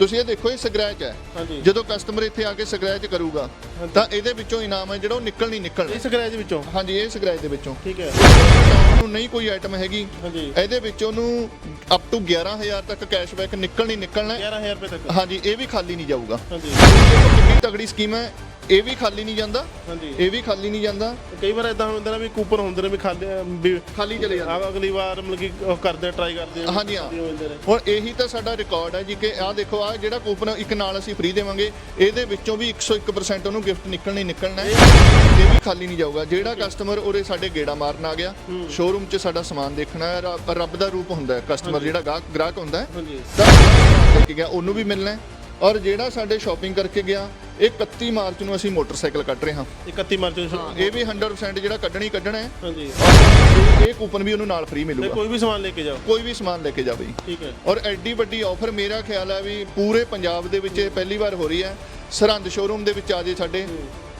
ਤੁਸੀਂ ਇਹ ਦੇਖੋ ਇਹ ਸਕ੍ਰੈਚ ਹੈ। ਜਦੋਂ ਕਸਟਮਰ ਇੱਥੇ ਆ ਕੇ ਸਕ੍ਰੈਚ ਕਰੂਗਾ ਤਾਂ ਇਹਦੇ ਵਿੱਚੋਂ ਇਨਾਮ ਹੈ ਜਿਹੜਾ ਉਹ ਨਿਕਲ ਨਹੀਂ ਨਿਕਲਣਾ। ਇਸ ਸਕ੍ਰੈਚ ਵਿੱਚੋਂ? ਹਾਂਜੀ ਇਹ ਸਕ੍ਰੈਚ ਦੇ ਵਿੱਚੋਂ। ਠੀਕ ਹੈ। ਨੂੰ ਨਹੀਂ ਕੋਈ ਆਈਟਮ ਹੈਗੀ। ਹਾਂਜੀ। ਇਹਦੇ ਵਿੱਚ ਉਹਨੂੰ ਅਪ ਟੂ 11000 ਤੱਕ ਕੈਸ਼ਬੈਕ ਨਿਕਲ ਨਹੀਂ ਨਿਕਲਣਾ। ਹੈ। 11000 ਰੁਪਏ ਤੱਕ। ਹਾਂਜੀ ਇਹ ਵੀ ਖਾਲੀ ਨਹੀਂ ਜਾਊਗਾ। ਹਾਂਜੀ। ਤਗੜੀ ਸਕੀਮ ਹੈ। ਇਹ ਵੀ ਖਾਲੀ ਨਹੀਂ ਜਾਂਦਾ? ਹਾਂਜੀ। ਇਹ ਵੀ ਖਾਲੀ ਨਹੀਂ ਜਾਂਦਾ? ਕਈ ਵਾਰ ਇਦਾਂ ਹੁੰਦਾ ਨਾ ਵੀ ਕੂਪਨ ਹੁੰਦੇ ਨੇ ਵੀ ਖਾਲੀ ਵੀ ਖਾਲੀ ਚਲੇ ਜਾਂਦਾ। ਆ ਅਗਲੀ ਵਾਰ ਮਤਲਬ ਕਿ ਉਹ ਕਰਦੇ ਟਰਾਈ ਕਰਦੇ ਆ ਹਾਂਜੀ, ਹਾਂ। ਹੁਣ ਇਹੀ ਤਾਂ ਸਾਡਾ ਰਿਕਾਰਡ ਹੈ ਜੀ ਕਿ ਆਹ ਦੇਖੋ ਆਹ ਜਿਹੜਾ ਕੂਪਨ ਇੱਕ ਨਾਲ ਅਸੀਂ ਫ੍ਰੀ ਦੇਵਾਂਗੇ ਇਹਦੇ ਵਿੱਚੋਂ ਵੀ 101% ਉਹਨੂੰ ਗਿਫਟ ਨਿਕਲਣਾ ਹੀ ਨਿਕਲਣਾ ਹੈ। ਇਹ ਵੀ ਖਾਲੀ ਨਹੀਂ ਜਾਊਗਾ। ਜਿਹੜਾ ਕਸਟਮਰ ਉਰੇ ਸਾਡੇ ਗੇੜਾ ਮਾਰਨ ਆ ਗਿਆ ਸ਼ੋਰੂਮ 'ਚ ਸਾਡਾ ਸਮਾਨ ਦੇਖਣਾ ਹੈ ਰੱਬ ਰੱਬ ਦਾ ਰੂਪ ਹੁੰਦਾ ਹੈ। ਕਸਟਮਰ ਜਿਹੜਾ ਗਾਹਕ ਗ੍ਰਾਹਕ ਹੁੰਦਾ ਹੈ ਹਾਂਜੀ। ਤਾਂ ਲੈ ਕੇ ਗਿਆ ਉਹਨੂੰ ਵੀ ਮਿਲਣਾ ਹੈ। ਔਰ ਜਿਹੜਾ ਸਾਡੇ ਸ਼ਾਪਿੰਗ ਕਰਕੇ ਗਿਆ ਇਹ 31 ਮਾਰਚ ਨੂੰ ਅਸੀਂ ਮੋਟਰਸਾਈਕਲ ਕੱਢ ਰਹੇ ਹਾਂ। 31 ਮਾਰਚ ਨੂੰ ਇਹ ਵੀ 100% ਜਿਹੜਾ ਕੱਢਣਾ ਹੀ ਕੱਢਣਾ ਹੈ। ਹਾਂਜੀ। ਔਰ ਇਹ- ਕੂਪਨ ਵੀ ਉਹਨੂੰ ਨਾਲ ਫ੍ਰੀ ਤੇ ਮਿਲੂਗਾ। ਕੋਈ ਵੀ ਸਮਾਨ ਲੈ ਕੇ ਜਾਓ। ਕੋਈ ਵੀ ਸਮਾਨ ਲੈ ਕੇ ਜਾਵੇ। ਠੀਕ ਹੈ। ਔਰ ਐਡੀ ਵੱਡੀ ਆਫਰ ਮੇਰਾ ਖਿਆਲ ਹੈ ਵੀ ਪੂਰੇ ਪੰਜਾਬ ਦੇ ਵਿੱਚ ਇਹ ਪਹਿਲੀ ਵਾਰ ਹੋ ਰਹੀ ਹੈ। ਸਰਹੰਦ ਸ਼ੋਰੂਮ ਦੇ ਵਿੱਚ ਆ ਜੇ ਸਾਡੇ।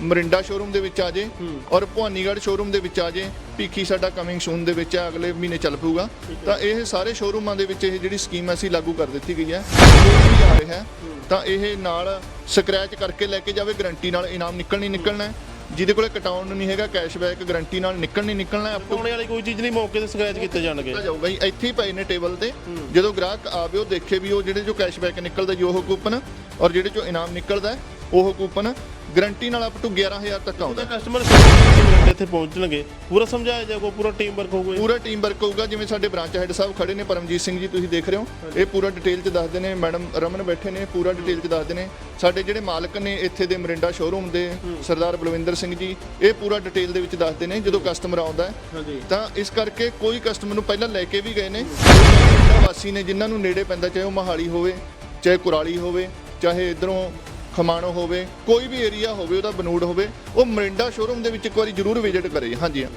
ਮਰਿੰਡਾ ਸ਼ੋਰੂਮ ਦੇ ਵਿੱਚ ਆ ਜੇ ਔਰ ਭਵਾਨੀਗੜ੍ਹ ਸ਼ੋਰੂਮ ਦੇ ਵਿੱਚ ਆ ਜੇ ਭੀਖੀ ਸਾਡਾ ਕਮਿੰਗ ਸੂਨ ਦੇ ਵਿੱਚ ਹੈ ਅਗਲੇ ਮਹੀਨੇ ਚੱਲ ਪਊਗਾ। ਤਾਂ ਇਹ ਸਾਰੇ ਸ਼ੋਰੂਮਾਂ ਦੇ ਵਿੱਚ ਇਹ ਜਿਹੜੀ ਸਕੀਮ ਅਸੀਂ ਲਾਗੂ ਕਰ ਦਿੱਤੀ ਗਈ ਹੈ ਕੋਈ ਵੀ ਆ ਰਿਹਾ ਤਾਂ ਇਹ ਨਾਲ ਸਕ੍ਰੈਚ ਕਰਕੇ ਲੈ ਕੇ ਜਾਵੇ ਗਾਰੰਟੀ ਨਾਲ ਇਨਾਮ ਨਿਕਲ ਨਹੀਂ ਨਿਕਲਣਾ ਹੈ। ਜਿਹਦੇ ਕੋਲੇ ਕਟਾਉਣ ਨੂੰ ਨਹੀਂ ਹੈਗਾ ਕੈਸ਼ਬੈਕ ਗਾਰੰਟੀ ਨਾਲ ਨਿਕਲ ਨਹੀਂ ਨਿਕਲਣਾ ਹੈ। ਪਾਉਣੇ ਵਾਲੀ ਕੋਈ ਚੀਜ਼ ਨਹੀਂ ਮੌਕੇ ਤੇ ਸਕ੍ਰੈਚ ਕੀਤੇ ਜਾਣਗੇ। ਜਾਊਗਾ ਜੀ। ਇੱਥੇ ਹੀ ਪਏ ਨੇ ਟੇਬਲ ਤੇ। ਜਦੋਂ ਗ੍ਰਾਹਕ ਆਵੇ ਉਹ ਦੇਖੇ ਵੀ ਉਹ ਜਿਹੜੇ ਜੋ ਕੈਸ਼ਬੈਕ ਨਿਕਲਦਾ ਜੀ ਉਹ ਕੂਪਨ ਔਰ ਜਿਹੜੇ ਚੋਂ ਇਨਾਮ ਨਿਕਲਦਾ ਉਹ ਕੂਪਨ ਗਾਰੰਟੀ ਨਾਲ ਅਪ ਟੂ 11000 ਤੱਕ ਆਉਂਦਾ। ਕਸਟਮਰ ਮਿੰਟ ਇੱਥੇ ਪਹੁੰਚਣਗੇ। ਪੂਰਾ ਸਮਝਾਇਆ ਜਾਊਗਾ ਪੂਰਾ ਟੀਮ ਵਰਕ ਹੋਊਗਾ ਪੂਰਾ ਟੀਮ ਵਰਕ ਹੋਊਗਾ ਜਿਵੇਂ ਸਾਡੇ ਬ੍ਰਾਂਚ ਹੈਡ ਸਾਹਿਬ ਖੜੇ ਨੇ ਪਰਮਜੀਤ ਸਿੰਘ ਜੀ ਤੁਸੀਂ ਦੇਖ ਰਹੇ ਹੋ। ਇਹ ਪੂਰਾ ਡਿਟੇਲ ਚ ਦੱਸਦੇ ਨੇ ਮੈਡਮ ਰਮਨ ਬੈਠੇ ਨੇ ਪੂਰਾ ਡਿਟੇਲ ਚ ਦੱਸਦੇ ਨੇ। ਸਾਡੇ ਜਿਹੜੇ ਮਾਲਕ ਨੇ ਇੱਥੇ ਦੇ ਮਰਿੰਡਾ ਸ਼ੋਰੂਮ ਦੇ ਸਰਦਾਰ ਬਲਵਿੰਦਰ ਸਿੰਘ ਜੀ ਇਹ ਪੂਰਾ ਡਿਟੇਲ ਦੇ ਵਿੱਚ ਦੱਸਦੇ ਨੇ ਜਦੋਂ ਕਸਟਮਰ ਆਉਂਦਾ ਹੈ। ਹਾਂਜੀ। ਤਾਂ ਇਸ ਕਰਕੇ ਕੋਈ ਕਸਟਮਰ ਨੂੰ ਪਹਿਲਾਂ ਲੈ ਕੇ ਵੀ ਗਏ ਨੇ। ਵਾਸੀ ਨੇ ਜਿਨ੍ਹਾਂ ਨੂੰ ਨੇੜੇ ਪੈਂਦਾ ਚਾਹੇ ਉਹ ਮਹਾਲੀ ਹੋਵੇ ਚਾਹੇ ਕੁਰਾਲੀ ਹੋਵੇ ਚਾਹੇ ਇਧਰੋਂ ਖਮਾਣੋ ਹੋਵੇ ਕੋਈ ਵੀ ਏਰੀਆ ਹੋਵੇ ਉਹਦਾ ਬਨੂੜ ਹੋਵੇ ਉਹ ਮਰਿੰਡਾ ਸ਼ੋਰੂਮ ਦੇ ਵਿੱਚ ਇੱਕ ਵਾਰੀ ਜ਼ਰੂਰ ਵਿਜ਼ਿਟ ਕਰੇ। ਹਾਂਜੀ। ਹਾਂ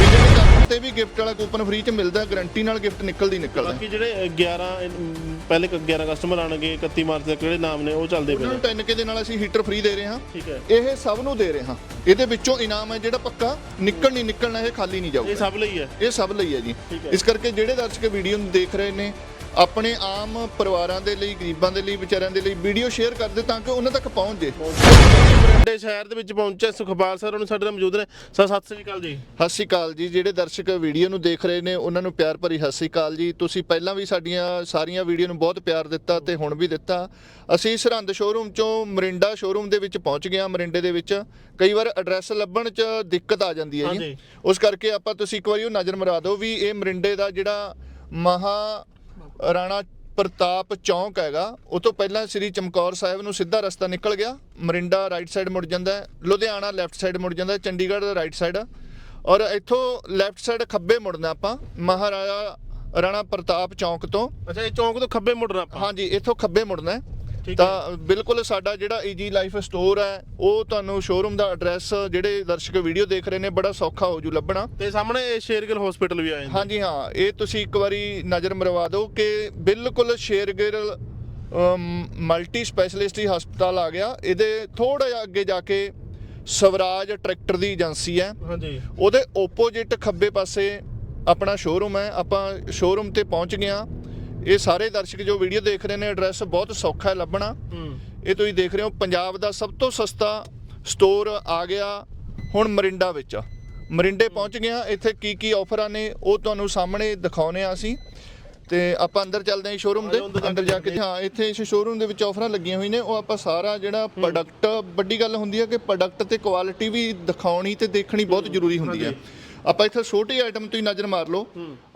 ਵਿਜ਼ਿਟ ਕਰਨ ਤੇ ਵੀ ਗਿਫਟ ਵਾਲਾ ਕੂਪਨ ਫ੍ਰੀ ਚ ਮਿਲਦਾ ਗਾਰੰਟੀ ਨਾਲ ਗਿਫਟ ਨਿਕਲਦੀ ਨਿਕਲਦਾ। ਬਾਕੀ ਜਿਹੜੇ 11 ਅਮ, ਪਹਿਲੇ ਕ- 11 ਕਸਟਮਰ ਆਣਗੇ 31 ਮਾਰਚ ਤੱਕ ਜਿਹੜੇ ਨਾਮ ਨੇ ਉਹ ਚੱਲਦੇ ਪਏ ਉਹਨਾਂ ਨੇ ਨੂੰ। 10 ਕੇ ਦੇ ਨਾਲ ਅਸੀਂ ਹੀਟਰ ਫ੍ਰੀ ਦੇ ਰਹੇ ਹਾਂ। ਠੀਕ ਹੈ। ਇਹ ਸਭ ਨੂੰ ਦੇ ਰਹੇ ਹਾਂ। ਇਹਦੇ ਵਿੱਚੋਂ ਇਨਾਮ ਹੈ ਜਿਹੜਾ ਪੱਕਾ ਨਿਕਲ ਨਹੀਂ ਨਿਕਲਣਾ ਇਹ ਖਾਲੀ ਨਹੀਂ ਜਾਊਗਾ। ਇਹ ਸਭ ਲਈ ਹੈ। ਇਹ ਸਭ ਲਈ ਹੈ ਜੀ। ਠੀਕ ਹੈ। ਇਸ ਕਰਕੇ ਜਿਹੜੇ ਦਰਸ਼ਕ ਵੀਡੀਓ ਨੂੰ ਦੇਖ ਰਹੇ ਨੇ ਆਪਣੇ ਆਮ ਪਰਿਵਾਰਾਂ ਦੇ ਲਈ ਗਰੀਬਾਂ ਦੇ ਲਈ ਵਿਚਾਰਿਆਂ ਦੇ ਲਈ ਵੀਡੀਓ ਸ਼ੇਅਰ ਕਰ ਦਿਓ ਤਾਂ ਕਿ ਉਹਨਾਂ ਤੱਕ ਪਹੁੰਚ ਜੇ। ਬਰੰਡੇ ਸ਼ਹਿਰ ਦੇ ਵਿੱਚ ਪਹੁੰਚੇ ਸੁਖਪਾਲ ਸਰ ਉਹਨੂੰ ਸਾਡੇ ਨਾਲ ਮੌਜੂਦ ਨੇ। ਸਰ ਸਤਿ ਸ੍ਰੀ ਅਕਾਲ ਜੀ। ਸਤਿ ਸ਼੍ਰੀ ਅਕਾਲ ਜੀ। ਜਿਹੜੇ ਦਰਸ਼ਕ ਵੀਡੀਓ ਨੂੰ ਦੇਖ ਰਹੇ ਨੇ ਉਹਨਾਂ ਨੂੰ ਪਿਆਰ ਭਰੀ ਸਤਿ ਸ਼੍ਰੀ ਅਕਾਲ ਜੀ। ਤੁਸੀਂ ਪਹਿਲਾਂ ਵੀ ਸਾਡੀਆਂ ਸਾਰੀਆਂ ਵੀਡੀਓ ਨੂੰ ਬਹੁਤ ਪਿਆਰ ਦਿੱਤਾ ਤੇ ਹੁਣ ਵੀ ਦਿੱਤਾ। ਅਸੀਂ ਸਰਹੰਦ ਸ਼ੋਰੂਮ ਚੋਂ ਮਰਿੰਡਾ ਸ਼ੋਰੂਮ ਦੇ ਵਿੱਚ ਪਹੁੰਚ ਗਏ ਹਾਂ ਮਰਿੰਡੇ ਦੇ ਵਿੱਚ। ਕਈ ਵਾਰ ਐਡਰੈਸ ਲੱਭਣ 'ਚ ਦਿੱਕਤ ਆ ਜਾਂਦੀ ਹੈ ਜੀ। ਉਸ ਕਰਕੇ ਆਪਾਂ ਤੁਸੀਂ ਇੱਕ ਵਾਰੀ ਉਹ ਨਜ਼ਰ ਮਰਾ ਦਿਓ ਵੀ ਇਹ ਮਰਿੰਡੇ ਦਾ ਜਿਹੜਾ ਮਹਾ ਰਾਣਾ ਪ੍ਰਤਾਪ ਚੌਂਕ ਹੈਗਾ ਉਹ ਤੋਂ ਪਹਿਲਾਂ ਸ੍ਰੀ ਚਮਕੌਰ ਸਾਹਿਬ ਨੂੰ ਸਿੱਧਾ ਰਸਤਾ ਨਿਕਲ ਗਿਆ। ਮਰਿੰਡਾ ਰਾਈਟ ਸਾਈਡ ਮੁੜ ਜਾਂਦਾ ਹੈ ਲੁਧਿਆਣਾ ਲੈਫਟ ਸਾਈਡ ਮੁੜ ਜਾਂਦਾ ਹੈ ਚੰਡੀਗੜ੍ਹ ਦਾ ਰਾਈਟ ਸਾਈਡ ਔਰ ਇੱਥੋਂ ਲੈਫਟ ਸਾਈਡ ਖੱਬੇ ਮੁੜਨਾ ਆਪਾਂ ਮਹਾਰਾਜਾ ਰਾਣਾ ਪ੍ਰਤਾਪ ਚੌਂਕ ਤੋਂ। ਅੱਛਾ ਇਹ ਚੌਂਕ ਤੋਂ ਖੱਬੇ ਮੁੜਨਾ ਆਪਾਂ। ਹਾਂਜੀ ਇੱਥੋਂ ਖੱਬੇ ਮੁੜਨਾ ਹੈ। ਤਾਂ ਬਿਲਕੁਲ ਸਾਡਾ ਜਿਹੜਾ ਈਜੀ ਲਾਈਫ ਸਟੋਰ ਹੈ ਉਹ ਤੁਹਾਨੂੰ ਸ਼ੋਰੂਮ ਦਾ ਐਡਰੈਸ ਜਿਹੜੇ ਦਰਸ਼ਕ ਵੀਡੀਓ ਦੇਖ ਰਹੇ ਨੇ ਬੜਾ ਸੌਖਾ ਹੋ ਜੂ ਲੱਭਣਾ। ਤੇ ਸਾਹਮਣੇ ਇਹ ਸ਼ੇਰਗਿਲ ਹਸਪੀਟਲ ਵੀ ਆ ਜਾਂਦਾ ਹਾਂਜੀ ਹਾਂ ਇਹ ਤੁਸੀਂ ਇੱਕ ਵਾਰੀ ਨਜ਼ਰ ਮਰਵਾ ਦਿਓ ਕਿ ਬਿਲਕੁਲ ਸ਼ੇਰਗਿਰ ਮਲਟੀ ਸਪੈਸ਼ਲਿਸਟ ਹਸਪਤਾਲ ਆ ਗਿਆ। ਇਹਦੇ ਥੋੜਾ ਜਿਹਾ ਅੱਗੇ ਜਾ ਕੇ ਸਵਰਾਜ ਟਰੈਕਟਰ ਦੀ ਏਜੰਸੀ ਹੈ। ਹਾਂਜੀ। ਉਹਦੇ ਓਪੋਜਿਟ ਖੱਬੇ ਪਾਸੇ ਆਪਣਾ ਸ਼ੋਰੂਮ ਹੈ। ਆਪਾਂ ਸ਼ੋਰੂਮ ਤੇ ਪਹੁੰਚ ਗਏ ਹਾਂ। ਇਹ ਸਾਰੇ ਦਰਸ਼ਕ ਜੋ ਵੀਡੀਓ ਦੇਖ ਰਹੇ ਨੇ ਐਡਰੈਸ ਬਹੁਤ ਸੌਖਾ ਹੈ ਲੱਭਣਾ। ਹੂੰ। ਇਹ ਤੁਸੀਂ ਦੇਖ ਰਹੇ ਹੋ ਪੰਜਾਬ ਦਾ ਸਭ ਤੋਂ ਸਸਤਾ ਸਟੋਰ ਆ ਗਿਆ ਹੁਣ ਮਰਿੰਡਾ ਵਿੱਚ। ਮਰਿੰਡੇ ਪਹੁੰਚ ਹਾਂ ਇੱਥੇ ਕੀ ਕੀ ਆਫਰਾਂ ਨੇ ਉਹ ਤੁਹਾਨੂੰ ਸਾਹਮਣੇ ਦਿਖਾਉਨੇ ਆ ਅਸੀਂ। ਤੇ ਆਪਾਂ ਅੰਦਰ ਚੱਲਦੇ ਹਾਂ ਸ਼ੋਰੂਮ ਦੇ। ਅੰਦਰ ਜਾ ਕੇ ਜਾ ਕੇ ਹਾਂ। ਇੱਥੇ ਇਸ ਸ਼ੋਰੂਮ ਦੇ ਵਿੱਚ ਆਫਰਾਂ ਲੱਗੀਆਂ ਹੋਈਆਂ ਨੇ ਉਹ ਆਪਾਂ ਸਾਰਾ ਜਿਹੜਾ ਪ੍ਰੋਡਕਟ ਵੱਡੀ ਗੱਲ ਹੁੰਦੀ ਹੈ ਕਿ ਪ੍ਰੋਡਕਟ ਤੇ ਕੁਆਲਿਟੀ ਵੀ ਦਿਖਾਉਣੀ ਤੇ ਦੇਖਣੀ ਬਹੁਤ ਜ਼ਰੂਰੀ ਹੁੰਦੀ ਹੈ ਆਪਾਂ ਇੱਥੇ ਛੋਟੀ ਆਈਟਮ ਤੁਸੀਂ ਨਜ਼ਰ ਮਾਰ ਲਓ।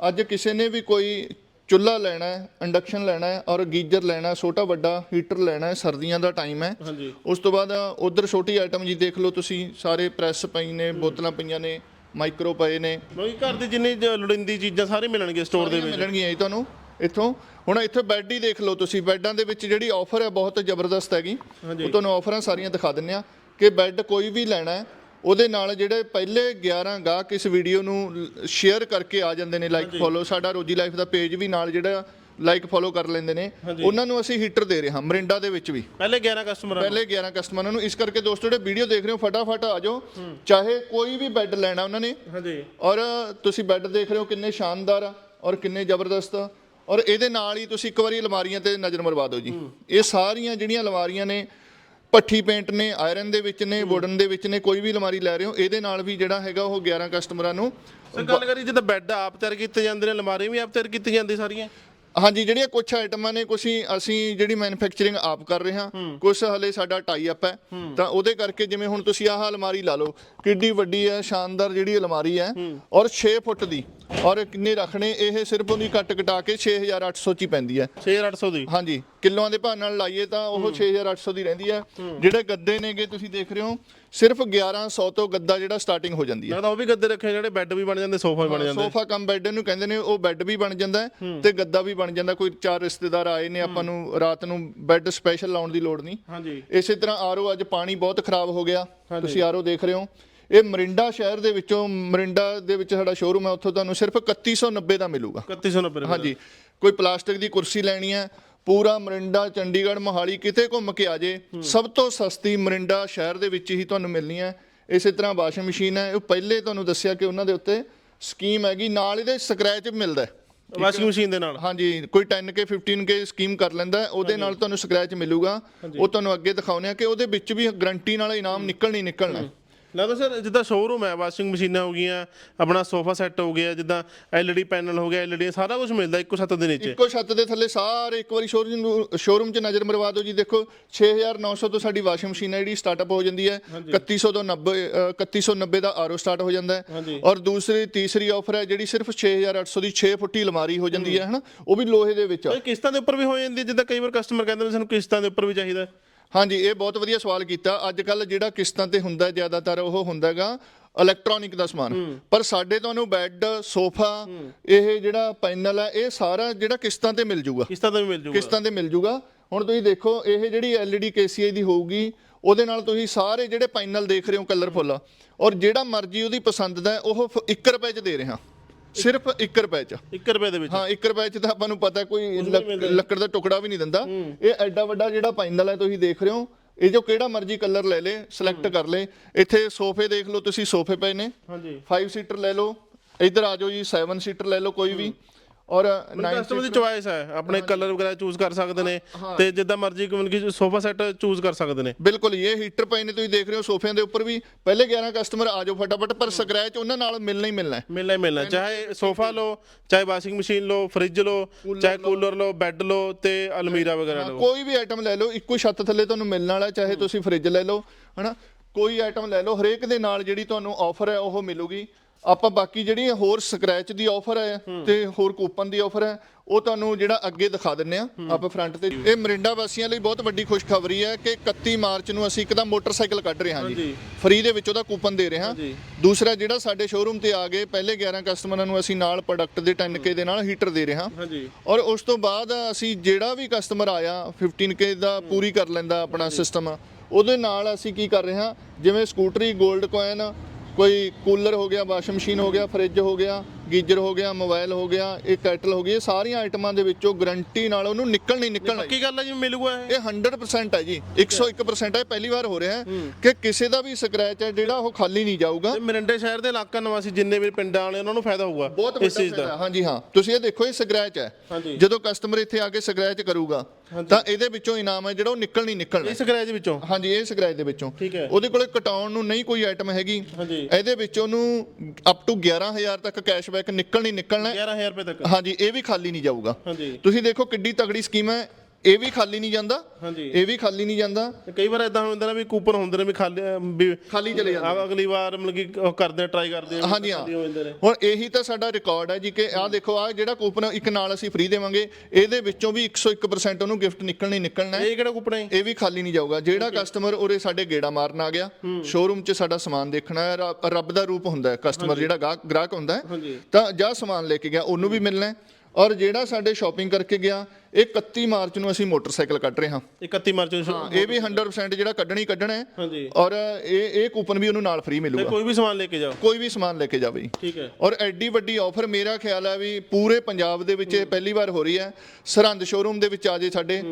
ਅੱਜ ਕਿਸੇ ਨੇ ਵੀ ਕੋਈ ਚੁੱਲ੍ਹਾ ਲੈਣਾ ਹੈ ਇੰਡਕਸ਼ਨ ਲੈਣਾ ਹੈ ਔਰ ਗੀਜ਼ਰ ਲੈਣਾ ਹੈ, ਛੋਟਾ ਵੱਡਾ ਹੀਟਰ ਲੈਣਾ ਹੈ ਸਰਦੀਆਂ ਦਾ ਟਾਈਮ ਹੈ। ਹਾਂਜੀ। ਉਸ ਤੋਂ ਬਾਅਦ ਉਧਰ ਛੋਟੀ ਆਈਟਮ ਜੀ ਦੇਖ ਲਓ ਤੁਸੀਂ ਸਾਰੇ ਪ੍ਰੈਸ ਪਈ ਨੇ ਬੋਤਲਾਂ ਪਈਆਂ ਨੇ ਮਾਈਕਰੋ ਪਏ ਨੇ। ਬਾਕੀ ਘਰ ਦੀ ਜਿੰਨੀ ਜ- ਲੋੜੀਂਦੀ ਚੀਜ਼ਾਂ ਸਾਰੇ ਮਿਲਣਗੇ ਸਟੋਰ ਦੇ ਵਿੱਚ। ਮਿਲਣਗੀਆਂ ਜੀ ਤੁਹਾਨੂੰ ਇੱਥੋਂ। ਹੁਣ ਇੱਥੇ ਬੈੱਡ ਹੀ ਦੇਖ ਲਓ ਤੁਸੀਂ ਬੈੱਡਾਂ ਦੇ ਵਿੱਚ ਜਿਹੜੀ ਆਫਰ ਹੈ ਬਹੁਤ ਜ਼ਬਰਦਸਤ ਹੈਗੀ। ਹਾਂਜੀ। ਉਹ ਤੁਹਾਨੂੰ ਆਫਰਾਂ ਸਾਰੀਆਂ ਦਿਖਾ ਦਿੰਨੇ ਆ ਕਿ ਬੈੱਡ ਕੋਈ ਵੀ ਲੈਣਾ ਹੈ ਉਹਦੇ ਨਾਲ ਜਿਹੜੇ ਪਹਿਲੇ 11 ਗਾਹਕ ਇਸ ਵੀਡੀਓ ਨੂੰ ਸ਼ੇਅਰ ਕਰਕੇ ਆ ਜਾਂਦੇ ਨੇ ਲਾਈਕ ਫੋਲੋ ਸਾਡਾ ਰੋਜੀ ਲਾਈਫ ਦਾ ਪੇਜ ਵੀ ਨਾਲ ਜਿਹੜਾ ਲਾਈਕ ਫੋਲੋ ਕਰ ਲੈਂਦੇ ਨੇ। ਉਹਨਾਂ ਨੂੰ ਅਸੀਂ ਹੀਟਰ ਦੇ ਰਹੇ ਹਾਂ ਮਰਿੰਡਾ ਦੇ ਵਿੱਚ ਵੀ। ਪਹਿਲੇ 11 ਕਸਟਮਰ ਪਹਿਲੇ 11 ਕਸਟਮਰਾਂ ਨੂੰ ਇਸ ਕਰਕੇ ਦੋਸਤੋ ਜਿਹੜੇ ਵੀਡੀਓ ਦੇਖ ਰਹੇ ਹੋ ਫਟਾਫਟ ਆ ਜਾਓ। ਚਾਹੇ ਕੋਈ ਵੀ ਬੈੱਡ ਲੈਣਾ ਉਹਨਾਂ ਨੇ। ਹਾਂਜੀ। ਔਰ ਤੁਸੀਂ ਬੈੱਡ ਦੇਖ ਰਹੇ ਹੋ ਕਿੰਨੇ ਸ਼ਾਨਦਾਰ ਆ ਔਰ ਕਿੰਨੇ ਜ਼ਬਰਦਸਤ ਆ। ਔਰ ਇਹਦੇ ਨਾਲ ਹੀ ਤੁਸੀਂ ਇੱਕ ਵਾਰੀ ਅਲਮਾਰੀਆਂ ਤੇ ਨਜ਼ਰ ਮਰਵਾ ਦਿਓ ਜੀ। ਇਹ ਸਾਰੀਆਂ ਜਿਹੜੀਆਂ ਅਲਮਾਰੀਆਂ ਨੇ ਪੱਠੀ ਪੇਂਟ ਨੇ ਆਇਰਨ ਦੇ ਵਿੱਚ ਨੇ ਵੁਡਨ ਦੇ ਵਿੱਚ ਨੇ ਕੋਈ ਵੀ ਅਲਮਾਰੀ ਲੈ ਰਹੇ ਹੋ ਇਹਦੇ ਨਾਲ ਵੀ ਜਿਹੜਾ ਹੈਗਾ ਉਹ 11 ਕਸਟਮਰਾਂ ਨੂੰ ਸਰ ਗੱਲ ਕਰੀ ਜਿੱਦਾਂ ਬੈੱਡ ਆਪ ਤਿਆਰ ਕੀਤੇ ਜਾਂਦੇ ਨੇ ਅਲਮਾਰੀ ਵੀ ਆਪ ਤਿਆਰ ਕੀਤੀ ਜਾਂਦੀ ਸਾਰੀਆਂ। ਹਾਂਜੀ ਜਿਹੜੀਆਂ ਕੁਝ ਆਈਟਮਾਂ ਨੇ ਕੁਝ ਅਸੀਂ ਜਿਹੜੀ ਮੈਨੂਫੈਕਚਰਿੰਗ ਆਪ ਕਰ ਰਹੇ ਹਾਂ ਕੁਝ ਹਲੇ ਸਾਡਾ ਟਾਈ ਅਪ ਹੈ। ਤਾਂ ਉਹਦੇ ਕਰਕੇ ਜਿਵੇਂ ਹੁਣ ਤੁਸੀਂ ਆਹ ਅਲਮਾਰੀ ਲਾ ਲਓ ਕਿੱਡੀ ਵੱਡੀ ਹੈ ਸ਼ਾਨਦਾਰ ਜਿਹੜੀ ਅਲਮਾਰੀ ਹੈ ਔਰ 6 ਫੁੱਟ ਦੀ ਔਰ ਕਿੰਨੇ ਰੱਖਣੇ ਇਹ ਸਿਰਫ ਉਹਦੀ ਕੱਟ ਕਟਾ ਕੇ 6800 ਚ ਹੀ ਪੈਂਦੀ ਹੈ। 6800 ਦੀ? ਹਾਂਜੀ ਕਿਲੋਆਂ ਦੇ ਭਾਅ ਨਾਲ ਲਾਈਏ ਤਾਂ ਉਹ 6800 ਦੀ ਰਹਿੰਦੀ ਹੈ। ਜਿਹੜੇ ਗੱਦੇ ਨੇਗੇ ਤੁਸੀਂ ਦੇਖ ਰਹੇ ਹੋ ਸਿਰਫ 1100 ਤੋਂ ਗੱਦਾ ਜਿਹੜਾ ਸਟਾਰਟਿੰਗ ਹੋ ਜਾਂਦੀ ਹੈ। ਲੱਗਦਾ ਉਹ ਵੀ ਗੱਦੇ ਰੱਖੇ ਜਿਹੜੇ ਬੈੱਡ ਵੀ ਬਣ ਜਾਂਦੇ ਸੋਫਾ ਵੀ ਬਣ ਜਾਂਦੇ। ਸੋਫਾ ਕਮ ਬੈੱਡ ਨੂੰ ਕਹਿੰਦੇ ਨੇ ਉਹ ਬੈੱਡ ਵੀ ਬਣ ਜਾਂਦਾ ਤੇ ਗੱਦਾ ਵੀ ਬਣ ਜਾਂਦਾ ਕੋਈ ਚਾਰ ਰਿਸ਼ਤੇਦਾਰ ਆਏ ਨੇ ਆਪਾਂ ਨੂੰ ਰਾਤ ਨੂੰ ਬੈੱਡ ਸਪੈਸ਼ਲ ਲਾਉਣ ਦੀ ਲੋੜ ਨਹੀਂ। ਹਾਂਜੀ। ਇਸੇ ਤਰ੍ਹਾਂ ਆਰਓ ਅੱਜ ਪਾਣੀ ਬਹੁਤ ਖਰਾਬ ਹੋ ਗਿਆ ਤੁਸੀਂ ਆਰਓ ਦੇਖ ਰਹੇ ਹੋ। ਇਹ ਮਰਿੰਡਾ ਸ਼ਹਿਰ ਦੇ ਵਿੱਚੋਂ ਮਰਿੰਡਾ ਦੇ ਵਿੱਚ ਸਾਡਾ ਸ਼ੋਰੂਮ ਹੈ ਉੱਥੋਂ ਤੁਹਾਨੂੰ ਸਿਰਫ 3190 ਦਾ ਮਿਲੂਗਾ। 3190 ਰੁਪਏ ਹਾਂਜੀ। ਕੋਈ ਪਲਾਸਟਿਕ ਦੀ ਕੁਰਸੀ ਲੈਣੀ ਹੈ ਪੂਰਾ ਮਰਿੰਡਾ ਚੰਡੀਗੜ੍ਹ ਮੋਹਾਲੀ ਕਿਤੇ ਘੁੰਮ ਕੇ ਆ ਜੇ ਸਭ ਤੋਂ ਸਸਤੀ ਮਰਿੰਡਾ ਸ਼ਹਿਰ ਦੇ ਵਿੱਚ ਹੀ ਤੁਹਾਨੂੰ ਮਿਲਣੀ ਹੈ। ਇਸੇ ਤਰ੍ਹਾਂ ਵਾਸ਼ਿੰਗ ਮਸ਼ੀਨ ਹੈ। ਉਹ ਪਹਿਲੇ ਤੁਹਾਨੂੰ ਦੱਸਿਆ ਕਿ ਉਹਨਾਂ ਦੇ ਉੱਤੇ ਸਕੀਮ ਹੈਗੀ ਨਾਲ ਇਹਦੇ ਸਕ੍ਰੈਚ ਮਿਲਦਾ ਵਾਸ਼ਿੰਗ ਮਸ਼ੀਨ ਦੇ ਨਾਲ? ਹਾਂਜੀ ਕੋਈ 10k 15k ਸਕੀਮ ਕਰ ਲੈਂਦਾ ਉਹਦੇ ਨਾਲ ਤੁਹਾਨੂੰ ਸਕ੍ਰੈਚ ਮਿਲੂਗਾ। ਉਹ ਤੁਹਾਨੂੰ ਅੱਗੇ ਦਿਖਾਉਨੇ ਆ ਕਿ ਉਹਦੇ ਵਿੱਚ ਵੀ ਗਰੰਟੀ ਨਾਲ ਇਨਾਮ ਨਿਕਲਣੀ ਨਿਕਲਣਾ। ਲੱਗਦਾ ਸਰ ਜਿੱਦਾਂ ਸ਼ੋਰੂਮ ਹੈ ਵਾਸ਼ਿੰਗ ਮਸ਼ੀਨਾਂ ਹੋ ਗਈਆਂ ਆਪਣਾ ਸੋਫਾ ਸੈੱਟ ਹੋ ਗਿਆ ਜਿੱਦਾਂ ਐਲਈਡੀ ਪੈਨਲ ਹੋ ਗਿਆ ਐਲਈਡੀ ਸਾਰਾ ਕੁਝ ਮਿਲਦਾ ਇੱਕੋ ਛੱਤ ਦੇ ਨੀਚੇ। ਇੱਕੋ ਛੱਤ ਦੇ ਥੱਲੇ ਸਾਰੇ ਇੱਕ ਵਾਰੀ ਸ਼ੋਰੂਮ ਸ਼ੋਰੂਮ 'ਚ ਨਜ਼ਰ ਮਰਵਾ ਦਿਓ ਜੀ ਦੇਖੋ 6900 ਤੋਂ ਸਾਡੀ ਵਾਸ਼ਿੰਗ ਮਸ਼ੀਨ ਹੈ ਜਿਹੜੀ ਸਟਾਰਟਅਪ ਹੋ ਜਾਂਦੀ ਹੈ 3100 ਤੋਂ 90 ਅ, 3190 ਦਾ ਆਰਓ ਸਟਾਰਟ ਹੋ ਜਾਂਦਾ ਹੈ। ਔਰ ਦੂਸਰੀ ਤੀਸਰੀ ਆਫਰ ਹੈ ਜਿਹੜੀ ਸਿਰਫ 6800 ਦੀ 6 ਫੁੱਟੀ ਅਲਮਾਰੀ ਹੋ ਜਾਂਦੀ ਹੈ ਹਨਾ? ਉਹ ਵੀ ਲੋਹੇ ਦੇ ਵਿੱਚ ਕਿਸ਼ਤਾਂ ਦੇ ਉੱਪਰ ਵੀ ਹੋ ਜਾਂਦੀ ਜਿੱਦਾਂ ਕਈ ਵਾਰ ਕਸਟਮਰ ਕਹਿੰਦੇ ਨੇ ਸਾਨੂੰ ਕਿਸ਼ਤਾਂ ਦੇ ਉੱਪਰ ਵੀ ਚਾਹੀਦਾ। ਹਾਂਜੀ ਇਹ ਬਹੁਤ ਵਧੀਆ ਸਵਾਲ ਕੀਤਾ। ਅੱਜ ਕੱਲ ਜਿਹੜਾ ਕਿਸ਼ਤਾਂ ਤੇ ਹੁੰਦਾ ਹੈ, ਜ਼ਿਆਦਾਤਰ ਉਹ ਹੁੰਦਾਗਾ ਇਲੈਕਟ੍ਰੋਨਿਕ ਦਾ ਸਮਾਨ। ਪਰ ਸਾਡੇ ਤੁਹਾਨੂੰ ਬੈੱਡ ਸੋਫਾ ਇਹ ਜਿਹੜਾ ਪੈਨਲ ਹੈ ਇਹ ਸਾਰਾ ਜਿਹੜਾ ਕਿਸ਼ਤਾਂ ਤੇ ਮਿਲ ਜੂਗਾ। ਕਿਸ਼ਤਾਂ ਵੀ ਮਿਲ ਜਾਊਗਾ ਕਿਸ਼ਤਾਂ ਤੇ ਮਿਲ ਜੂਗਾ। ਹੁਣ ਤੁਸੀਂ ਦੇਖੋ ਇਹ ਜਿਹੜੀ LED KCI ਦੀ ਹੋਊਗੀ ਉਹਦੇ ਨਾਲ ਤੁਸੀਂ ਸਾਰੇ ਜਿਹੜੇ ਪੈਨਲ ਦੇਖ ਰਹੇ ਹੋ ਕਲਰਫੁੱਲ ਔਰ ਜਿਹੜਾ ਮਰਜ਼ੀ ਉਹਦੀ ਪਸੰਦ ਦਾ ਉਹ 1 ਰੁਪਏ ਚ ਦੇ ਰਹੇ। ਹਾਂ ਸਿਰਫ 1 ਰੁਪਏ ਚ। 1 ਰੁਪਏ ਦੇ ਵਿੱਚ। ਹਾਂ 1 ਰੁਪਏ ਚ ਤਾਂ ਆਪਾਂ ਨੂੰ ਪਤਾ ਕੋਈ ਲੱਕ- ਲੱਕੜ ਦਾ ਟੁਕੜਾ ਵੀ ਨਹੀਂ ਦਿੰਦਾ। ਇਹ ਐਡਾ ਵੱਡਾ ਜਿਹੜਾ ਪੈਨਲ ਹੈ ਤੁਸੀਂ ਦੇਖ ਰਹੇ ਹੋ ਇਹ ਜੋ ਕਿਹੜਾ ਮਰਜ਼ੀ ਕਲਰ ਲੈ ਲੇ ਸਿਲੈਕਟ ਕਰ ਲੇ। ਇੱਥੇ ਸੋਫੇ ਦੇਖ ਲਓ ਤੁਸੀਂ ਸੋਫੇ ਪਏ ਨੇ। ਹਾਂਜੀ। 5 ਸੀਟਰ ਲੈ ਲਓ। ਇੱਧਰ ਆ ਜਾਓ ਜੀ 7 ਸੀਟਰ ਲੈ ਲਓ ਕੋਈ ਵੀ। ਔਰ 9 ਕਸਟਮਰ ਦੀ ਚੁਆਇਸ ਹੈ ਆਪਣੇ ਕਲਰ ਵਗੈਰਾ ਚੂਜ਼ ਕਰ ਸਕਦੇ ਨੇ ਤੇ ਜਿੱਦਾਂ ਮਰਜ਼ੀ ਕਿ ਸੋਫਾ ਸੈੱਟ ਚੂਜ਼ ਕਰ ਸਕਦੇ ਨੇ। ਬਿਲਕੁਲ ਇਹ ਹੀਟਰ ਪਏ ਨੇ ਤੁਸੀਂ ਦੇਖ ਰਹੇ ਹੋ ਸੋਫਿਆਂ ਦੇ ਉੱਪਰ ਵੀ। ਪਹਿਲੇ 11 ਕਸਟਮਰ ਆ ਜਾਓ ਫਟਾਫਟ ਪਰ ਸਕ੍ਰੈਚ ਉਹਨਾਂ ਨਾਲ ਮਿਲਣਾ ਹੀ ਮਿਲਣਾ ਹੈ। ਮਿਲਣਾ ਹੀ ਮਿਲਣਾ ਚਾਹੇ ਸੋਫਾ ਲਓ ਚਾਹੇ ਵਾਸ਼ਿੰਗ ਮਸ਼ੀਨ ਲਓ ਫ੍ਰਿਜ ਲਓ ਚਾਹੇ ਕੂਲਰ ਲਓ ਬੈੱਡ ਲਓ ਤੇ ਅਲਮੀਰਾ ਵਗੈਰਾ ਲਓ। ਕੋਈ ਵੀ ਆਈਟਮ ਲੈ ਲਓ ਇੱਕੋ ਛੱਤ ਥੱਲੇ ਤੁਹਾਨੂੰ ਮਿਲਣ ਵਾਲਾ ਚਾਹੇ ਤੁਸੀਂ ਫ੍ਰਿਜ ਲੈ ਲਓ ਹਨਾ? ਕੋਈ ਆਈਟਮ ਲੈ ਲਓ ਹਰੇਕ ਦੇ ਨਾਲ ਜਿਹੜੀ ਤੁਹਾਨੂੰ ਆਫਰ ਹੈ ਉਹ ਮਿਲੂਗੀ। ਆਪਾਂ ਬਾਕੀ ਜਿਹੜੀ ਹੋਰ ਸਕ੍ਰੈਚ ਦੀ ਆਫਰ ਹੈ ਤੇ ਹੋਰ ਕੂਪਨ ਦੀ ਆਫਰ ਹੈ ਉਹ ਤੁਹਾਨੂੰ ਜਿਹੜਾ ਅੱਗੇ ਦਿਖਾ ਦਿੰਨੇ ਆ ਆਪਾਂ ਫਰੰਟ ਤੇ। ਇਹ ਮਰਿੰਡਾ ਵਾਸੀਆਂ ਲਈ ਬਹੁਤ ਵੱਡੀ ਖੁਸ਼ਖਬਰੀ ਹੈ ਕਿ 31 ਮਾਰਚ ਨੂੰ ਅਸੀਂ ਇੱਕ ਤਾਂ ਮੋਟਰਸਾਈਕਲ ਕੱਢ ਰਹੇ ਹਾਂ ਜੀ। ਫ੍ਰੀ ਦੇ ਵਿੱਚ ਉਹਦਾ ਕੂਪਨ ਦੇ ਰਹੇ ਹਾਂ। ਦੂਸਰਾ ਜਿਹੜਾ ਸਾਡੇ ਸ਼ੋਰੂਮ ਤੇ ਆ ਗਏ ਪਹਿਲੇ 11 ਕਸਟਮਰਾਂ ਨੂੰ ਅਸੀਂ ਨਾਲ ਪ੍ਰੋਡਕਟ ਦੇ 10k ਦੇ ਨਾਲ ਹੀਟਰ ਦੇ ਰਹੇ ਹਾਂ। ਔਰ ਉਸ ਤੋਂ ਬਾਅਦ ਅਸੀਂ ਜਿਹੜਾ ਵੀ ਕਸਟਮਰ ਆਇਆ 15k ਦਾ ਪੂਰੀ ਕਰ ਲੈਂਦਾ ਆਪਣਾ ਸਿਸਟਮ ਉਹਦੇ ਨਾਲ ਅਸੀਂ ਕੀ ਕਰ ਰਹੇ ਹਾਂ ਜਿਵੇਂ ਸਕੂਟਰੀ 골ਡ ਕੋਇਨ ਕੋਈ ਕੂਲਰ ਹੋ ਗਿਆ ਵਾਸ਼ਿੰਗ ਮਸ਼ੀਨ ਹੋ ਗਿਆ ਫ੍ਰਿਜ ਹੋ ਗਿਆ ਗੀਜ਼ਰ ਹੋ ਗਿਆ ਮੋਬਾਈਲ ਹੋ ਗਿਆ ਇਹ ਕੈਟਲ ਹੋ ਗਈ ਇਹ ਸਾਰੀਆਂ ਆਈਟਮਾਂ ਦੇ ਵਿੱਚੋਂ ਗਰੰਟੀ ਨਾਲ ਉਹਨੂੰ ਨਿਕਲ ਨਹੀਂ ਨਿਕਲਣਾ ਪੱਕੀ ਗੱਲ ਹੈ ਜੀ ਮਿਲੂਗਾ ਇਹ? ਇਹ 100% ਹੈ ਜੀ 101% ਹੈ ਪਹਿਲੀ ਵਾਰ ਹੋ ਰਿਹਾ ਹੈ ਕਿ ਕਿਸੇ ਦਾ ਵੀ ਸਕ੍ਰੈਚ ਹੈ ਜਿਹੜਾ ਉਹ ਖਾਲੀ ਨਹੀਂ ਜਾਊਗਾ। ਮਰਿੰਡੇ ਸ਼ਹਿਰ ਦੇ ਇਲਾਕਾ ਨਿਵਾਸੀ ਜਿੰਨੇ ਵੀ ਪਿੰਡਾਂ ਵਾਲੇ ਉਹਨਾਂ ਨੂੰ ਫਾਇਦਾ ਹੋਊਗਾ ਬਹੁਤ ਇਸ ਚੀਜ਼ ਦਾ। ਹਾਂਜੀ ਹਾਂ। ਤੁਸੀਂ ਇਹ ਦੇਖੋ ਇਹ ਸਕ੍ਰੈਚ ਹੈ। ਜਦੋਂ ਕਸਟਮਰ ਇੱਥੇ ਆ ਕੇ ਸਕ੍ਰੈਚ ਕਰੂਗਾ ਤਾਂ ਇਹਦੇ ਵਿੱਚੋਂ ਇਨਾਮ ਹੈ ਜਿਹੜਾ ਉਹ ਨਿਕਲ ਨਹੀਂ ਨਿਕਲਣਾ। ਇਸ ਸਕ੍ਰੈਚ ਵਿੱਚੋਂ? ਹਾਂਜੀ ਇਹ ਸਕ੍ਰੈਚ ਦੇ ਵਿੱਚੋਂ। ਠੀਕ ਹੈ। ਉਹਦੇ ਕੋਲੇ ਕਟਾਉਣ ਨੂੰ ਨਹੀਂ ਕੋਈ ਆਈਟਮ ਹੈਗੀ। ਹਾਂਜੀ। ਇਹਦੇ ਵਿੱਚ ਉਹਨੂੰ ਅਪ ਟੂ 11000 ਤੱਕ ਕੈਸ਼ਬੈਕ ਨਿਕਲ ਨਹੀਂ ਨਿਕਲਣਾ। ਹੈ। 11000 ਰੁਪਏ ਤੱਕ। ਹਾਂਜੀ ਇਹ ਵੀ ਖਾਲੀ ਨਹੀਂ ਜਾਊਗਾ। ਹਾਂਜੀ। ਤੁਸੀਂ ਦੇਖੋ ਕਿੱਡੀ ਤਗੜੀ ਸਕੀਮ ਹੈ। ਇਹ ਵੀ ਖਾਲੀ ਨਹੀਂ ਜਾਂਦਾ ਹਾਂਜੀ। ਇਹ ਵੀ ਖਾਲੀ ਨਹੀਂ ਜਾਂਦਾ। ਤੇ ਕਈ ਵਾਰ ਇਦਾਂ ਹੁੰਦਾ ਨਾ ਵੀ ਕੂਪਨ ਹੁੰਦੇ ਨੇ ਵੀ ਖਾਲੀ ਵੀ ਖਾਲੀ ਚਲੇ ਜਾਂਦੇ ਆ- ਅਗਲੀ ਵਾਰ ਮਤਲਬ ਕਿ ਉਹ ਕਰਦੇ ਟਰਾਈ ਕਰਦੇ ਆ ਹਾਂਜੀ ਹਾਂ। ਹੁਣ ਇਹੀ ਤਾਂ ਸਾਡਾ ਰਿਕਾਰਡ ਹੈ ਜੀ ਕਿ ਆਹ ਦੇਖੋ ਆਹ ਜਿਹੜਾ ਕੂਪਨ ਇੱਕ ਨਾਲ ਅਸੀਂ ਫ੍ਰੀ ਦੇਵਾਂਗੇ ਇਹਦੇ ਵਿੱਚੋਂ ਵੀ 101% ਉਹਨੂੰ ਗਿਫਟ ਨਿਕਲਣਾ ਹੀ ਨਿਕਲਣਾ ਹੈ। ਇਹ ਕਿਹੜਾ ਕੂਪਨ ਹੈ? ਇਹ ਵੀ ਖਾਲੀ ਨਹੀਂ ਜਾਊਗਾ। ਜਿਹੜਾ ਕਸਟਮਰ ਉਰੇ ਸਾਡੇ ਗੇੜਾ ਮਾਰਨ ਆ ਗਿਆ ਸ਼ੋਰੂਮ 'ਚ ਸਾਡਾ ਸਮਾਨ ਦੇਖਣਾ ਹੈ ਰੱਬ- ਦਾ ਰੂਪ ਹੁੰਦਾ ਹੈ ਕਸਟਮਰ ਜਿਹੜਾ ਗਾਹਕ ਗ੍ਰਾਹਕ ਹੁੰਦਾ ਹੈ। ਤਾਂ ਜਾਂ ਸਮਾਨ ਲੈ ਕੇ ਗਿਆ ਉਹਨੂੰ ਵੀ ਮਿਲਣਾ ਹੈ। ਔਰ ਜਿਹੜਾ ਸਾਡੇ ਸ਼ਾਪਿੰਗ ਕਰਕੇ ਗਿਆ ਇਹ 31 ਮਾਰਚ ਨੂੰ ਅਸੀਂ ਮੋਟਰਸਾਈਕਲ ਕੱਢ ਰਹੇ ਹਾਂ। 31 ਮਾਰਚ ਨੂੰ ਹਾਂ, ਇਹ ਵੀ 100% ਜਿਹੜਾ ਕੱਢਣਾ ਹੀ ਕੱਢਣਾ ਹੈ। ਹਾਂਜੀ। ਔਰ ਇਹ ਇਹ ਕੂਪਨ ਵੀ ਉਹਨੂੰ ਨਾਲ ਫ੍ਰੀ ਮਿਲੂਗਾ। ਕੋਈ ਵੀ ਸਮਾਨ ਲੈ ਕੇ ਜਾਓ। ਕੋਈ ਵੀ ਸਮਾਨ ਲੈ ਕੇ ਜਾਵੇ। ਜੀ ਠੀਕ ਹੈ। ਔਰ ਐਡੀ ਵੱਡੀ ਆਫਰ ਮੇਰਾ ਖਿਆਲ ਹੈ ਵੀ ਪੂਰੇ ਪੰਜਾਬ ਦੇ ਵਿੱਚ ਇਹ ਪਹਿਲੀ ਵਾਰ ਹੋ ਰਹੀ ਹੈ। ਸਰਹੰਦ ਸ਼ੋਰੂਮ ਦੇ ਵਿੱਚ ਆ ਜੇ ਸਾਡੇ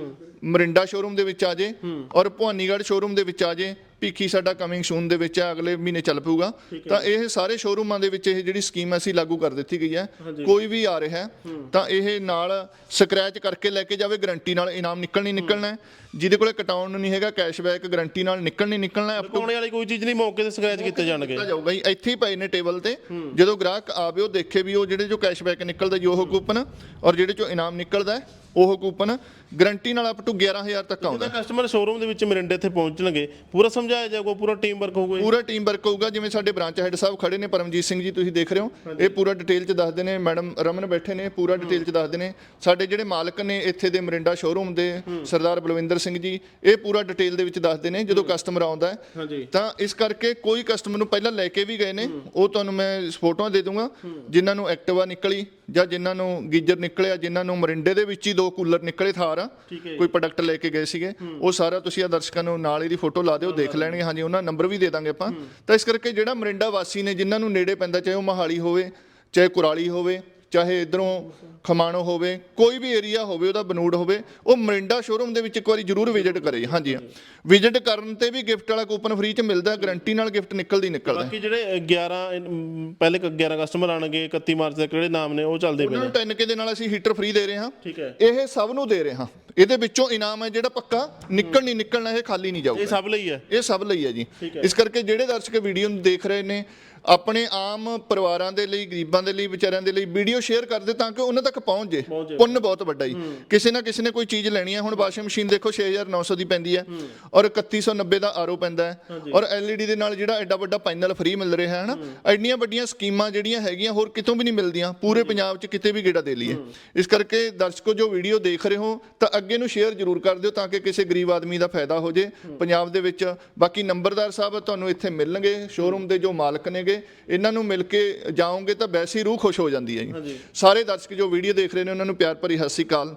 ਮਰਿੰਡਾ ਸ਼ੋਰੂਮ ਦੇ ਵਿੱਚ ਆ ਜੇ ਔਰ ਭਵਾਨੀਗੜ੍ਹ ਸ਼ੋਰੂਮ ਦੇ ਵਿੱਚ ਆ ਜੇ। ਭੀਖੀ ਸਾਡਾ ਕਮਿੰਗ ਸੂਨ ਦੇ ਵਿੱਚ ਹੈ ਅਗਲੇ ਮਹੀਨੇ ਚੱਲ ਪਊਗਾ। ਤਾਂ ਇਹ ਸਾਰੇ ਸ਼ੋਰੂਮਾਂ ਦੇ ਵਿੱਚ ਇਹ ਜਿਹੜੀ ਸਕੀਮ ਅਸੀਂ ਲਾਗੂ ਕਰ ਦਿੱਤੀ ਗਈ ਹੈ ਕੋਈ ਵੀ ਆ ਰਿਹਾ ਹੈ ਤਾਂ ਇਹ ਨਾਲ ਸਕ੍ਰੈਚ ਕਰਕੇ ਲੈ ਕੇ ਜਾਵੇ ਗਾਰੰਟੀ ਨਾਲ ਇਨਾਮ ਨਿਕਲਣੀ ਨਿਕਲਣਾ ਹੈ। ਜਿਹਦੇ ਕੋਲੇ ਕਟਾਉਣ ਨੂੰ ਨਹੀਂ ਹੈਗਾ ਕੈਸ਼ਬੈਕ ਗਾਰੰਟੀ ਨਾਲ ਨਿਕਲਣੀ ਨਿਕਲਣਾ ਹੈ। ਪਾਉਣੇ ਵਾਲੀ ਕੋਈ ਚੀਜ਼ ਨਹੀਂ ਮੌਕੇ ਤੇ ਸਕ੍ਰੈਚ ਕੀਤੇ ਜਾਣਗੇ। ਕੀਤਾ ਜਾਊਗਾ ਜੀ। ਇੱਥੇ ਹੀ ਪਏ ਨੇ ਟੇਬਲ ਤੇ। ਜਦੋਂ ਗ੍ਰਾਹਕ ਆਵੇ ਉਹ ਦੇਖੇ ਵੀ ਉਹ ਜਿਹੜੇ ਜੋ ਕੈਸ਼ਬੈਕ ਨਿਕਲਦਾ ਜੀ ਉਹ ਕੂਪਨ ਔਰ ਜਿਹੜੇ ਚੋਂ ਇਨਾਮ ਨਿਕਲਦਾ ਉਹ ਕੂਪਨ ਗਾਰੰਟੀ ਨਾਲ ਅਪ ਟੂ 11000 ਤੱਕ ਆਉਂਦਾ। ਕਸਟਮਰ ਸ਼ੋਰੂਮ ਦੇ ਵਿੱਚ ਮਰਿੰਡੇ ਇੱਥੇ ਪਹੁੰਚਣਗੇ। ਪੂਰਾ ਸਮਝਾਇਆ ਜਾਊਗਾ ਪੂਰਾ ਟੀਮ ਵਰਕ ਹੋਊਗਾ? ਪੂਰਾ ਟੀਮ ਵਰਕ ਹੋਊਗਾ ਜਿਵੇਂ ਸਾਡੇ ਬ੍ਰਾਂਚ ਹੈਡ ਸਾਹਿਬ ਖੜੇ ਨੇ ਪਰਮਜੀਤ ਸਿੰਘ ਜੀ ਤੁਸੀਂ ਦੇਖ ਰਹੇ ਹੋ। ਇਹ ਪੂਰਾ ਡਿਟੇਲ ਚ ਦੱਸਦੇ ਨੇ ਮੈਡਮ ਰਮਨ ਬੈਠੇ ਨੇ ਪੂਰਾ ਡਿਟੇਲ ਚ ਦੱਸਦੇ ਨੇ। ਸਾਡੇ ਜਿਹੜੇ ਮਾਲਕ ਨੇ ਇੱਥੇ ਦੇ ਮਰਿੰਡਾ ਸ਼ੋਰੂਮ ਦੇ ਸਰਦਾਰ ਬਲਵਿੰਦਰ ਸਿੰਘ ਜੀ ਇਹ ਪੂਰਾ ਡਿਟੇਲ ਦੇ ਵਿੱਚ ਦੱਸਦੇ ਨੇ ਜਦੋਂ ਕਸਟਮਰ ਆਉਂਦਾ ਤਾਂ ਇਸ ਕਰਕੇ ਕੋਈ ਕਸਟਮਰ ਨੂੰ ਪਹਿਲਾਂ ਲੈ ਕੇ ਵੀ ਗਏ ਨੇ ਉਹ ਤੁਹਾਨੂੰ ਮੈਂ ਫੋਟੋਆਂ ਦੇ ਦੂੰਗਾ। ਜਿਨ੍ਹਾਂ ਨੂੰ ਐਕਟਿਵਾ ਨਿਕਲੀ ਜਾਂ ਜਿਨ੍ਹਾਂ ਨੂੰ ਗੀਜਰ ਨਿਕਲਿਆ ਜਿਨ੍ਹਾਂ ਨੂੰ ਮਰਿੰਡੇ ਦੇ ਵਿੱਚ ਹੀ ਦੋ ਕੂਲਰ ਨਿਕਲੇ ਥਾਰ ਜੀ। ਕੋਈ ਪ੍ਰੋਡਕਟ ਲੈ ਕੇ ਗਏ ਸੀਗੇ। ਉਹ ਸਾਰਾ ਤੁਸੀਂ ਆ ਦਰਸ਼ਕਾਂ ਨੂੰ ਨਾਲ ਇਹਦੀ ਫੋਟੋ ਲਾ ਦਿਓ ਦੇਖ ਲੈਣਗੇ। ਹਾਂਜੀ ਉਹਨਾਂ ਨੰਬਰ ਵੀ ਦੇ ਦਾਂਗੇ ਆਪਾਂ। ਤਾਂ ਇਸ ਕਰਕੇ ਜਿਹੜਾ ਮਰਿੰਡਾ ਵਾਸੀ ਨੇ ਜਿਨ੍ਹਾਂ ਨੂੰ ਨੇੜੇ ਪੈਂਦਾ ਚਾਹੇ ਉਹ ਮਹਾਲੀ ਹੋਵੇ ਚਾਹੇ ਕੁਰਾਲੀ ਹੋਵੇ ਚਾਹੇ ਇਧਰੋਂ ਖਮਾਣੋ ਹੋਵੇ ਕੋਈ ਵੀ ਏਰੀਆ ਹੋਵੇ ਉਹਦਾ ਬਨੂੜ ਹੋਵੇ ਉਹ ਮਰਿੰਡਾ ਸ਼ੋਰੂਮ ਦੇ ਵਿੱਚ ਇੱਕ ਵਾਰੀ ਜ਼ਰੂਰ ਵਿਜ਼ਿਟ ਕਰੇ ਹਾਂਜੀ ਵਿਜ਼ਿਟ ਕਰਨ ਤੇ ਵੀ ਗਿਫਟ ਵਾਲਾ ਕੂਪਨ ਫ੍ਰੀ ਚ ਮਿਲਦਾ ਗਾਰੰਟੀ ਨਾਲ ਗਿਫਟ ਨਿਕਲਦੀ ਨਿਕਲਦਾ। ਬਾਕੀ ਜਿਹੜੇ 11 ਅਮ, ਪਹਿਲੇ ਕ- 11 ਕਸਟਮਰ ਆਣਗੇ 31 ਮਾਰਚ ਤੱਕ ਜਿਹੜੇ ਨਾਮ ਨੇ ਉਹ ਚੱਲਦੇ ਪਏ ਉਹਨਾਂ ਨੇ ਨੂੰ 10 ਕੇ ਦੇ ਨਾਲ ਅਸੀਂ ਹੀਟਰ ਫ੍ਰੀ ਦੇ ਰਹੇ ਹਾਂ। ਠੀਕ ਹੈ। ਇਹ ਸਭ ਨੂੰ ਦੇ ਰਹੇ ਹਾਂ। ਇਹਦੇ ਵਿੱਚੋਂ ਇਨਾਮ ਹੈ ਜਿਹੜਾ ਪੱਕਾ ਨਿਕਲ ਨਹੀਂ ਨਿਕਲਣਾ ਇਹ ਖਾਲੀ ਨਹੀਂ ਜਾਊਗਾ। ਇਹ ਸਭ ਲਈ ਹੈ। ਇਹ ਸਭ ਲਈ ਹੈ ਜੀ। ਇਸ ਕਰਕੇ ਜਿਹੜੇ ਦਰਸ਼ਕ ਵੀਡੀਓ ਨੂੰ ਦੇਖ ਰਹੇ ਨੇ ਆਪਣੇ ਆਮ ਪਰਿਵਾਰਾਂ ਦੇ ਲਈ ਗਰੀਬਾਂ ਦੇ ਲਈ ਵਿਚਾਰਿਆਂ ਦੇ ਲਈ ਵੀਡੀਓ ਸ਼ੇਅਰ ਕਰ ਦਿਓ ਤਾਂ ਕਿ ਉਹਨਾਂ ਤੱਕ ਪਹੁੰਚ ਜੇ। ਪੁੰਨ ਬਹੁਤ ਵੱਡਾ ਜੀ। ਕਿਸੇ ਨਾ ਕਿਸੇ ਨੇ ਕੋਈ ਚੀਜ਼ ਲੈਣੀ ਹੈ ਹੁਣ ਵਾਸ਼ਿੰਗ ਮਸ਼ੀਨ ਦੇਖੋ 6900 ਦੀ ਪੈਂਦੀ ਹੈ ਔਰ 3190 ਦਾ ਆਰਓ ਪੈਂਦਾ ਹੈ। ਔਰ LED ਦੇ ਨਾਲ ਜਿਹੜਾ ਐਡਾ ਵੱਡਾ ਪੈਨਲ ਫ੍ਰੀ ਮਿਲ ਰਿਹਾ ਹੈ ਹਨਾ? ਐਡੀਆਂ ਵੱਡੀਆਂ ਸਕੀਮਾਂ ਜਿਹੜੀਆਂ ਹੈਗੀਆਂ ਹੋਰ ਕਿਤੋਂ ਵੀ ਨਹੀਂ ਮਿਲਦੀਆਂ। ਪੂਰੇ ਪੰਜਾਬ 'ਚ ਕਿਤੇ ਵੀ ਗੇੜਾ ਦੇ ਲਈਏ। ਇਸ ਕਰਕੇ ਦਰਸ਼ਕੋ ਜੋ ਵੀਡੀਓ ਦੇਖ ਰਹੇ ਹੋ ਤਾਂ ਅੱਗੇ ਨੂੰ ਸ਼ੇਅਰ ਜ਼ਰੂਰ ਕਰ ਦਿਓ ਤਾਂ ਕਿ ਕਿਸੇ ਗਰੀਬ ਆਦਮੀ ਦਾ ਫਾਇਦਾ ਹੋ ਜੇ। ਪੰਜਾਬ ਦੇ ਵਿੱਚ ਬਾਕੀ ਨੰਬਰਦਾਰ ਸਾਹਿਬ ਤੁਹਾਨੂੰ ਇੱਥੇ ਮਿਲਣਗੇ ਸ਼ੋਰੂਮ ਦੇ ਜੋ ਮਾਲਕ ਨੇਗੇ ਇਹਨਾਂ ਨੂੰ ਮਿਲ ਕੇ ਜਾਓਗੇ ਤਾਂ ਵੈਸੇ ਰੂਹ ਖੁਸ਼ ਹੋ ਜਾਂਦੀ ਹੈ ਜੀ। ਸਾਰੇ ਦਰਸ਼ਕ ਜੋ ਵੀਡੀਓ ਦੇਖ ਰਹੇ ਨੇ ਉਹਨਾਂ ਨੂੰ ਪਿਆਰ ਭਰੀ ਸਤਿ ਸ਼੍ਰੀ ਅਕਾਲ।